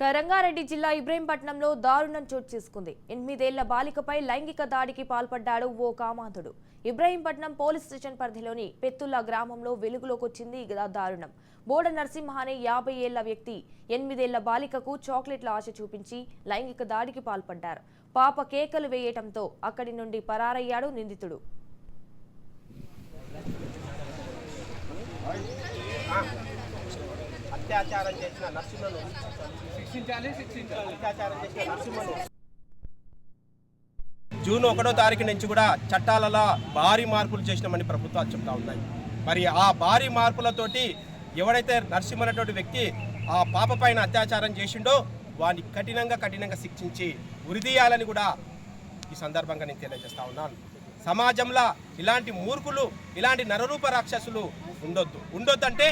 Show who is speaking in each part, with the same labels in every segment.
Speaker 1: కరంగారెడ్డి రంగారెడ్డి జిల్లా ఇబ్రహీంపట్నంలో దారుణం చోటు చేసుకుంది. ఎనిమిదేళ్ళ బాలికపై లైంగిక దాడికి పాల్పడ్డాడు ఓ కామాంధుడు. ఇబ్రహీంపట్నం పోలీస్ స్టేషన్ పరిధిలోని పెత్తుల్లా గ్రామంలో వెలుగులోకి వచ్చింది దారుణం. బోడ నరసింహ అనే యాభై ఏళ్ళ వ్యక్తి ఎనిమిదేళ్ళ బాలికకు చాక్లెట్ల ఆశ చూపించి లైంగిక దాడికి పాల్పడ్డారు. పాప కేకలు వేయటంతో అక్కడి నుండి పరారయ్యాడు నిందితుడు.
Speaker 2: అత్యాచారం చేసిన నర్సులను
Speaker 3: శిక్షించాలి శిక్షించాలి.
Speaker 2: అత్యాచారం చేసిన నర్సులను జూన్ ఒకటో తారీఖు నుంచి కూడా చట్టాలలో భారీ మార్పులు చేసినామని ప్రభుత్వాలు చెప్తా ఉన్నాయి. మరి ఆ భారీ మార్పులతోటి ఎవడైతే నరసింహ అనేటువంటి వ్యక్తి ఆ పాప పైన అత్యాచారం చేసిండో వాడిని కఠినంగా కఠినంగా శిక్షించి ఉరిదీయాలని కూడా ఈ సందర్భంగా నేను తెలియజేస్తా ఉన్నాను. సమాజంలో ఇలాంటి మూర్ఖులు ఇలాంటి నరరూప రాక్షసులు ఉండొద్దు. ఉండొద్దంటే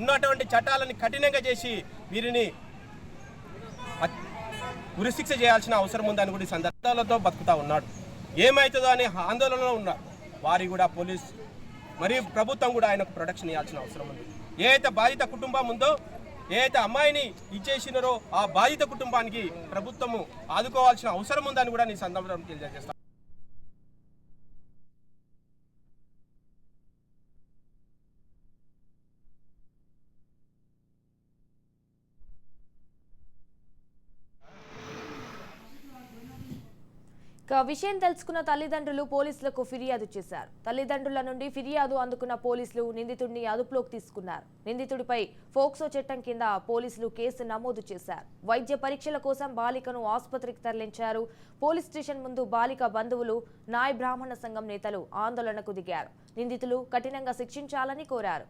Speaker 2: ఉన్నటువంటి చట్టాలని కఠినంగా చేసి వీరిని ఉరిశిక్ష చేయాల్సిన అవసరం ఉందని కూడా సందర్భాలతో బతుకుతా ఉన్నాడు. ఏమవుతుందో అనే ఆందోళనలో ఉన్నారు వారి కూడా పోలీస్ మరియు ప్రభుత్వం కూడా ఆయనకు ప్రొటెక్షన్ ఇవ్వాల్సిన అవసరం ఉంది. ఏదైతే బాధిత కుటుంబం ఉందో ఏదైతే అమ్మాయిని ఇచ్చేసినారో ఆ బాధిత కుటుంబానికి ప్రభుత్వము ఆదుకోవాల్సిన అవసరం ఉందని కూడా నీ సందర్భంలో తెలియజేస్తాను
Speaker 1: ఇక విషయం తెలుసుకున్న తల్లిదండ్రులు పోలీసులకు ఫిర్యాదు చేశారు. తల్లిదండ్రుల నుండి ఫిర్యాదు అందుకున్న పోలీసులు నిందితుడిని అదుపులోకి తీసుకున్నారు. నిందితుడిపై ఫోక్సో చట్టం కింద పోలీసులు కేసు నమోదు చేశారు. వైద్య పరీక్షల కోసం బాలికను ఆసుపత్రికి తరలించారు. పోలీస్ స్టేషన్ ముందు బాలిక బంధువులు నాయ బ్రాహ్మణ సంఘం నేతలు ఆందోళనకు దిగారు. నిందితులు కఠినంగా శిక్షించాలని కోరారు.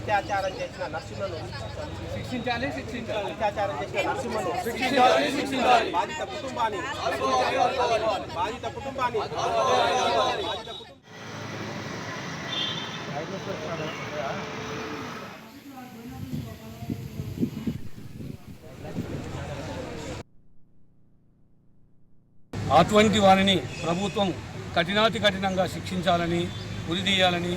Speaker 2: అత్యాచారం చేసిన
Speaker 3: శిక్షించాలి శిక్షించాలి.
Speaker 2: అత్యాచారం చేసిన
Speaker 3: శిక్షించాలి శిక్షించాలి.
Speaker 2: బాధిత కుటుంబాన్ని బాధిత కుటుంబాన్ని బాధిత
Speaker 4: అటువంటి వారిని ప్రభుత్వం కఠినాతి కఠినంగా శిక్షించాలని ఉరిదీయాలని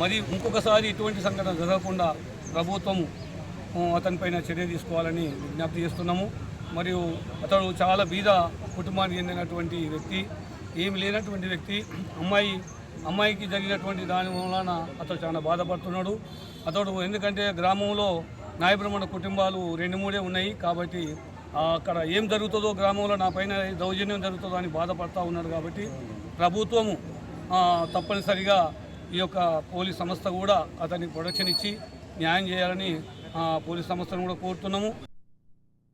Speaker 4: మరి ఇంకొకసారి ఇటువంటి సంఘటన జరగకుండా ప్రభుత్వం అతనిపైన చర్య తీసుకోవాలని విజ్ఞప్తి చేస్తున్నాము. మరియు అతడు చాలా బీద కుటుంబానికి చెందినటువంటి వ్యక్తి ఏమి లేనటువంటి వ్యక్తి అమ్మాయి అమ్మాయికి జరిగినటువంటి దాని వలన అతడు చాలా బాధపడుతున్నాడు. అతడు ఎందుకంటే గ్రామంలో నాయబ్రహ్మణ కుటుంబాలు రెండు మూడే ఉన్నాయి కాబట్టి అక్కడ ఏం జరుగుతుందో గ్రామంలో నా పైన దౌర్జన్యం జరుగుతుందో అని బాధపడతా ఉన్నాడు కాబట్టి ప్రభుత్వము తప్పనిసరిగా ఈ యొక్క పోలీస్ సంస్థ కూడా అతనికి ప్రొటెక్షన్ ఇచ్చి న్యాయం చేయాలని పోలీస్ సంస్థను కూడా కోరుతున్నాము.